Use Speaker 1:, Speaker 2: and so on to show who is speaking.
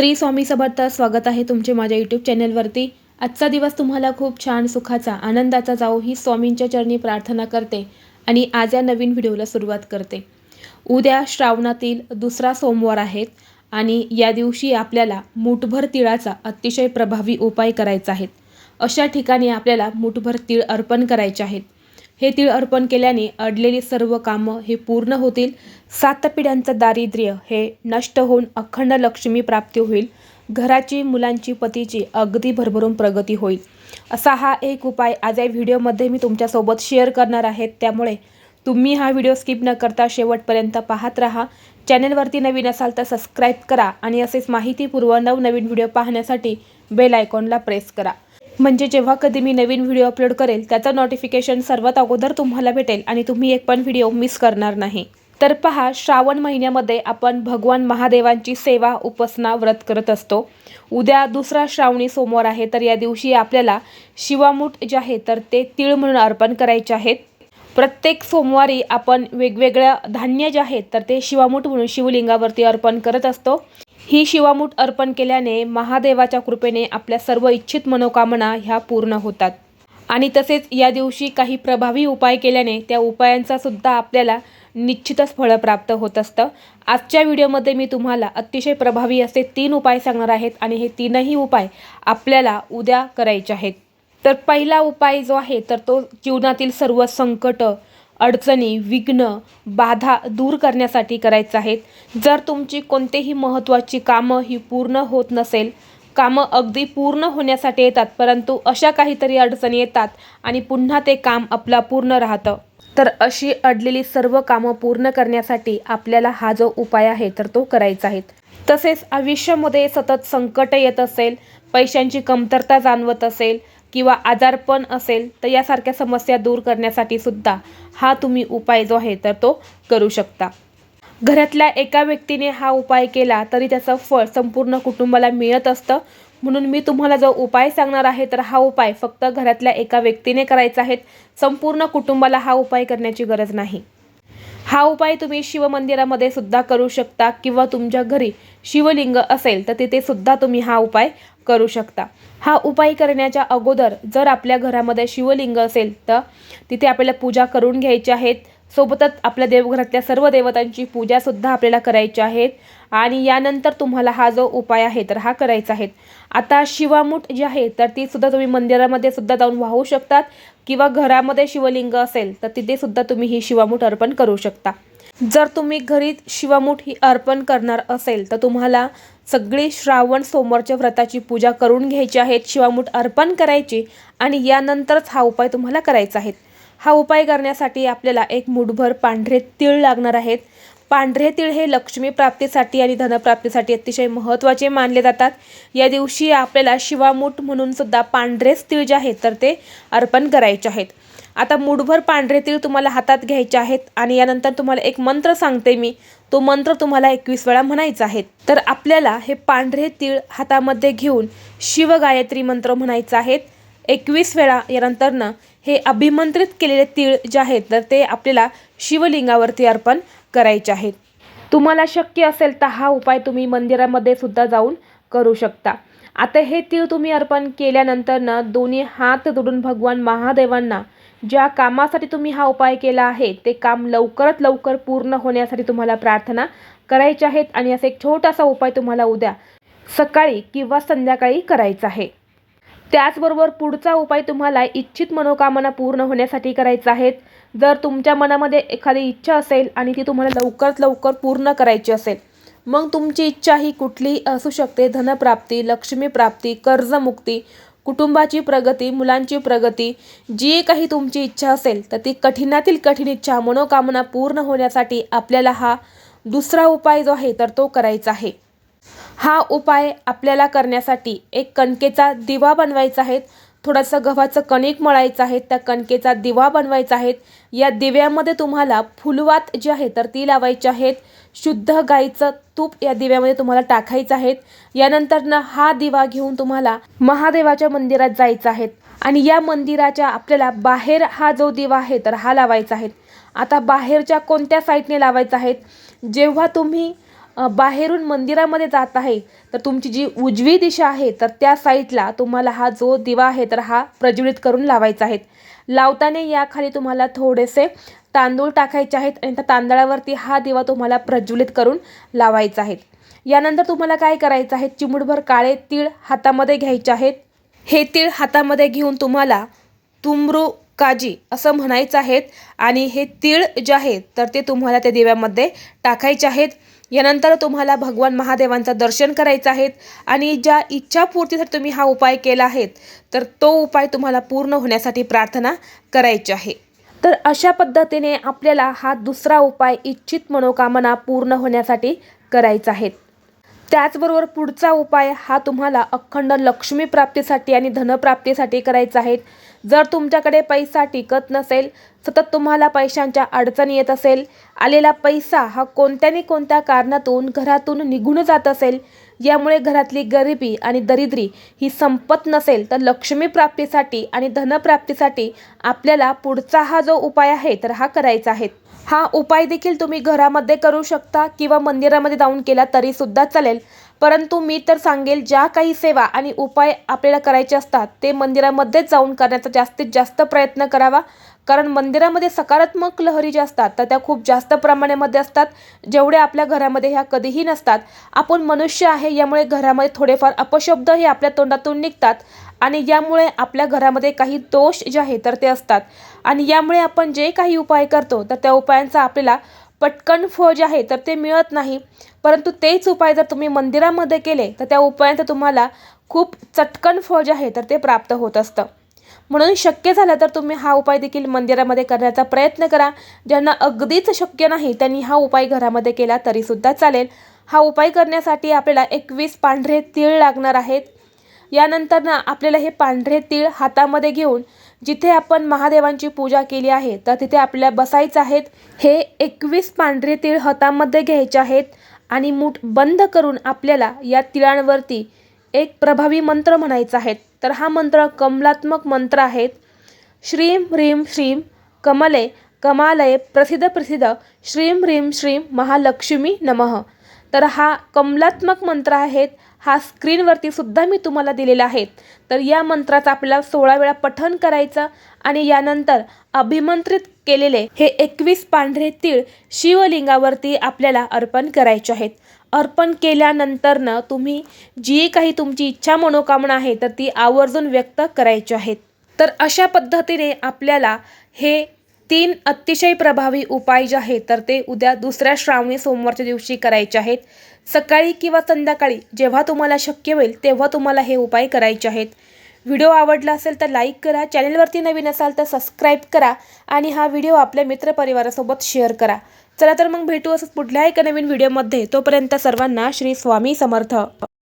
Speaker 1: श्री स्वामी समर्थ स्वागत आहे तुमचे माझ्या यूट्यूब चॅनलवरती आजचा दिवस तुम्हाला खूप छान सुखाचा आनंदाचा जाओ ही स्वामींच्या चरणी प्रार्थना करते आणि आज या नवीन व्हिडिओला सुरुवात करते. उद्या श्रावणातील दुसरा सोमवार आहेत आणि या दिवशी आपल्याला मुठभर तिळाचा अतिशय प्रभावी उपाय करायचा आहे. अशा ठिकाणी आपल्याला मुठभर तीळ अर्पण करायचे आहेत. हे तीळ अर्पण केल्याने अडलेली सर्व कामं हे पूर्ण होतील. सात पिढ्यांचं दारिद्र्य हे नष्ट होऊन अखंड लक्ष्मी प्राप्ती होईल. घराची मुलांची पतीची अगदी भरभरून प्रगती होईल. असा हा एक उपाय आज या व्हिडिओमध्ये मी तुमच्यासोबत शेअर करणार आहे. त्यामुळे तुम्ही हा व्हिडिओ स्किप न करता शेवटपर्यंत पाहत राहा. चॅनलवरती नवीन असाल तर सबस्क्राईब करा आणि असेच माहितीपूर्व नवनवीन व्हिडिओ पाहण्यासाठी बेल आयकॉनला प्रेस करा. म्हणजे जेव्हा कधी मी नवीन व्हिडिओ अपलोड करेल त्याचं नोटिफिकेशन सर्वात अगोदर तुम्हाला भेटेल आणि तुम्ही एक पण व्हिडिओ मिस करणार नाही. तर पहा श्रावण महिन्यामध्ये आपण भगवान महादेवांची सेवा उपासना व्रत करत असतो. उद्या दुसरा श्रावणी सोमवार आहे तर या दिवशी आपल्याला शिवामूठ जे आहे तर ते तीळ म्हणून अर्पण करायचे आहेत. प्रत्येक सोमवारी आपण वेगवेगळ्या धान्य जे आहेत तर ते शिवामूठ म्हणून शिवलिंगावरती अर्पण करत असतो. ही शिवामूठ अर्पण केल्याने महादेवाच्या कृपेने आपल्या सर्व इच्छित मनोकामना ह्या पूर्ण होतात. आणि तसेच या दिवशी काही प्रभावी उपाय केल्याने त्या उपायांचा सुद्धा आपल्याला निश्चितच फळं प्राप्त होत असतं. आजच्या व्हिडिओमध्ये मी तुम्हाला अतिशय प्रभावी असे तीन उपाय सांगणार आहेत आणि हे तीनही उपाय आपल्याला उद्या करायचे आहेत. तर पहिला उपाय जो आहे तर तो जीवनातील सर्व संकट अडचणी विघ्न बाधा दूर करण्यासाठी करायचं आहेत. जर तुमची कोणतेही महत्त्वाची कामं ही पूर्ण होत नसेल कामं अगदी पूर्ण होण्यासाठी येतात परंतु अशा काहीतरी अडचणी येतात आणि पुन्हा ते काम आपलं पूर्ण राहतं तर अशी अडलेली सर्व कामं पूर्ण करण्यासाठी आपल्याला हा जो उपाय आहे तर तो करायचा आहे. तसेच आयुष्यामध्ये सतत संकट येत असेल पैशांची कमतरता जाणवत असेल किंवा आजारपण असेल तर यासारख्या समस्या दूर करण्यासाठी सुद्धा हा तुम्ही उपाय जो आहे तर तो करू शकता. घरातल्या एका व्यक्तीने हा उपाय केला तरी त्याचं फळ संपूर्ण कुटुंबाला मिळत असतं. म्हणून मी तुम्हाला जो उपाय सांगणार आहे तर हा उपाय फक्त घरातल्या एका व्यक्तीने करायचा आहे. संपूर्ण कुटुंबाला हा उपाय करण्याची गरज नाही. हा उपाय तुम्ही शिवमंदिरामध्ये सुद्धा करू शकता किंवा तुमच्या घरी शिवलिंग असेल तर तिथे सुद्धा तुम्ही हा उपाय करू शकता. हा उपाय करण्याच्या अगोदर जर आपल्या घरामध्ये शिवलिंग असेल तर तिथे आपल्याला पूजा करून घ्यायची आहेत. सोबतच आपल्या देवघरातल्या सर्व देवतांची पूजासुद्धा आपल्याला करायची आहेत. आणि यानंतर तुम्हाला हा जो उपाय आहे तर हा करायचा आहे. आता शिवामूठ जी आहे तर ती सुद्धा तुम्ही मंदिरामध्ये सुद्धा जाऊन वाहू शकतात. किंवा घरामध्ये शिवलिंग असेल तर तिथे सुद्धा तुम्ही ही शिवामूठ अर्पण करू शकता. जर तुम्ही घरी शिवामूठ ही अर्पण करणार असेल तर तुम्हाला सगळी श्रावण सोमवारच्या व्रताची पूजा करून घ्यायची आहेत शिवामूठ अर्पण करायची आणि यानंतरच हा उपाय तुम्हाला करायचा आहे. हा उपाय करण्यासाठी आपल्याला एक मुठभर पांढरे तीळ लागणार आहेत. पांढरे तीळ हे लक्ष्मी प्राप्तीसाठी आणि धनप्राप्तीसाठी अतिशय महत्त्वाचे मानले जातात. या दिवशी आपल्याला शिवामूठ म्हणून सुद्धा पांढरेच तीळ जे आहेत तर ते अर्पण करायचे आहेत. आता मुठभर पांढरे तीळ तुम्हाला हातात घ्यायचे आहेत आणि यानंतर तुम्हाला एक मंत्र सांगते मी. तो मंत्र तुम्हाला एकवीस वेळा म्हणायचा आहे. तर आपल्याला हे पांढरे तीळ हातामध्ये घेऊन शिवगायत्री मंत्र म्हणायचा आहे एकवीस वेळा यानंतरनं हे अभिमंत्रित केलेले तीळ जे आहेत तर ते आपल्याला शिवलिंगावरती अर्पण करायचे आहेत. तुम्हाला शक्य असेल तर हा उपाय तुम्ही मंदिरामध्ये सुद्धा जाऊन करू शकता. आता हे तीळ तुम्ही अर्पण केल्यानंतरनं दोन्ही हात जोडून भगवान महादेवांना ज्या कामासाठी तुम्ही हा उपाय केला आहे ते काम लवकरात लवकर पूर्ण होण्यासाठी तुम्हाला प्रार्थना करायच्या आहेत आणि असा एक छोटासा उपाय तुम्हाला उद्या सकाळी किंवा संध्याकाळी करायचा आहे. त्याचबरोबर पुढचा उपाय तुम्हाला इच्छित मनोकामना पूर्ण होण्यासाठी करायचा आहे. जर तुमच्या मनामध्ये एखादी इच्छा असेल आणि ती तुम्हाला लवकरात लवकर पूर्ण करायची असेल मग तुमची इच्छा ही कुठलीही असू शकते. धनप्राप्ती लक्ष्मीप्राप्ती कर्जमुक्ती कुटुंबाची प्रगती मुलांची प्रगती जी काही तुमची इच्छा असेल तर ती कठीणातील कठीण इच्छा मनोकामना पूर्ण होण्यासाठी आपल्याला हा दुसरा उपाय जो आहे तर तो करायचा आहे. हा उपाय आपल्याला करण्यासाठी एक कणकेचा दिवा बनवायचा आहे. थोडंसं गव्हाचं कणिक मळायचं आहे त्या कणकेचा दिवा बनवायचा आहे. या दिव्यामध्ये तुम्हाला फुलवात जी आहे तर ती लावायची आहेत. शुद्ध गाईचं तूप या दिव्यामध्ये तुम्हाला टाकायचं आहे. यानंतरनं हा दिवा घेऊन तुम्हाला महादेवाच्या मंदिरात जायचं आहे. आणि या मंदिराच्या आपल्याला बाहेर हा जो दिवा आहे तर हा लावायचा आहे. आता बाहेरच्या कोणत्या साईडने लावायचा आहे? जेव्हा तुम्ही बाहेरून मंदिरामध्ये जात आहे तर तुमची जी उजवी दिशा आहे तर त्या साईडला तुम्हाला हा जो दिवा आहे तर हा प्रज्वलित करून लावायचा आहे. लावताना याखाली तुम्हाला थोडेसे तांदूळ टाकायचे आहेत आणि त्या तांदळावरती हा दिवा तुम्हाला प्रज्वलित करून लावायचा आहे. यानंतर तुम्हाला काय करायचं आहे चिमूटभर काळे तीळ हातामध्ये घ्यायचे आहेत. हे तीळ हातामध्ये घेऊन तुम्हाला तुमरू काजी असं म्हणायचं आहेत. आणि हे तीळ जे आहेत तर ते तुम्हाला त्या दिव्यामध्ये टाकायचे आहेत. यानंतर तुम्हाला भगवान महादेवांचं दर्शन करायचं आहेत. आणि ज्या इच्छापूर्तीसाठी तुम्ही हा उपाय केला आहेत तर तो उपाय तुम्हाला पूर्ण होण्यासाठी प्रार्थना करायची आहे. तर अशा पद्धतीने आपल्याला हा दुसरा उपाय इच्छित मनोकामना पूर्ण होण्यासाठी करायचा आहे. त्याचबरोबर पुढचा उपाय हा तुम्हाला अखंड लक्ष्मी प्राप्तीसाठी आणि धनप्राप्तीसाठी करायचा आहे. जर तुमच्याकडे पैसा टिकत नसेल सतत तुम्हाला पैशांच्या अडचणी येत असेल आलेला पैसा हा कोणत्याने कोणत्या कारणातून घरातून निघून जात असेल यामुळे घरातली गरिबी आणि दरिद्री ही संपत नसेल तर लक्ष्मी प्राप्तीसाठी आणि धनप्राप्तीसाठी आपल्याला पुढचा हा जो उपाय आहे तर हा करायचा आहे. हा उपाय देखील तुम्ही घरामध्ये करू शकता किंवा मंदिरामध्ये जाऊन केला तरीसुद्धा चालेल. परंतु मी तर सांगेल ज्या काही सेवा आणि उपाय आपल्याला करायचे असतात ते मंदिरामध्येच जाऊन करण्याचा जास्तीत जास्त प्रयत्न करावा. कारण मंदिरामध्ये सकारात्मक लहरी ज्या असतात तर त्या खूप जास्त प्रमाणामध्ये असतात. जेवढ्या आपल्या घरामध्ये ह्या कधीही नसतात. आपण मनुष्य आहे यामुळे घरामध्ये थोडेफार अपशब्द हे आपल्या तोंडातून निघतात. आणि यामुळे आपल्या घरामध्ये काही दोष जे आहे तर ते असतात. आणि यामुळे आपण जे काही उपाय करतो तर त्या उपायांचा आपल्याला पटकन फळ जे आहे तर ते मिळत नाही. परंतु तेच उपाय जर तुम्ही मंदिरामध्ये केले तर त्या उपायांचं तुम्हाला खूप चटकन फळ जे आहे तर ते प्राप्त होत असतं. म्हणून शक्य झालं तर तुम्ही हा उपाय देखील मंदिरामध्ये करण्याचा प्रयत्न करा. ज्यांना अगदीच शक्य नाही त्यांनी हा उपाय घरामध्ये केला तरीसुद्धा चालेल. हा उपाय करण्यासाठी आपल्याला एकवीस पांढरे तीळ लागणार आहेत. यानंतर ना आपल्याला हे पांढरे तीळ हातामध्ये घेऊन जिथे आपण महादेवांची पूजा केली आहे तर तिथे आपल्याला बसायचं आहेत. हे एकवीस पांढरे तीळ हातामध्ये घ्यायचे आहेत आणि मूठ बंद करून आपल्याला या तिळांवरती एक प्रभावी मंत्र म्हणायचा आहे. तर हा मंत्र कमलात्मक मंत्र आहेत श्रीम ह्रीम श्रीम कमले कमालये प्रसिद्ध प्रसिद्ध. श्रीम ह्रीम श्रीम महालक्ष्मी नमः. तर हा कमलात्मक मंत्र आहेत. हा स्क्रीनवरती सुद्धा मी तुम्हाला दिलेला आहे. तर या मंत्राचा आपल्याला सोळा वेळा पठण करायचं आणि यानंतर अभिमंत्रित केलेले हे एकवीस पांढरे तीळ शिवलिंगावरती आपल्याला अर्पण करायचे आहेत. अर्पण केल्यानंतरनं तुम्ही जी काही तुमची इच्छा मनोकामना आहे तर ती आवर्जून व्यक्त करायची आहेत. तर अशा पद्धतीने आपल्याला हे तीन अतिशय प्रभावी उपाय जे आहेत तर ते उद्या दुसऱ्या श्रावणी सोमवारच्या दिवशी करायचे आहेत. सकाळी किंवा संध्याकाळी जेव्हा तुम्हाला शक्य होईल तेव्हा तुम्हाला हे उपाय करायचे आहेत. व्हिडिओ आवडला असेल तर लाईक करा चॅनलवरती नवीन असाल तर सबस्क्राईब करा आणि हा व्हिडिओ आपल्या मित्रपरिवारासोबत शेअर करा. चला तर मग भेटू असंच पुढल्या एका नवीन व्हिडिओमध्ये. तोपर्यंत सर्वांना श्री स्वामी समर्थ.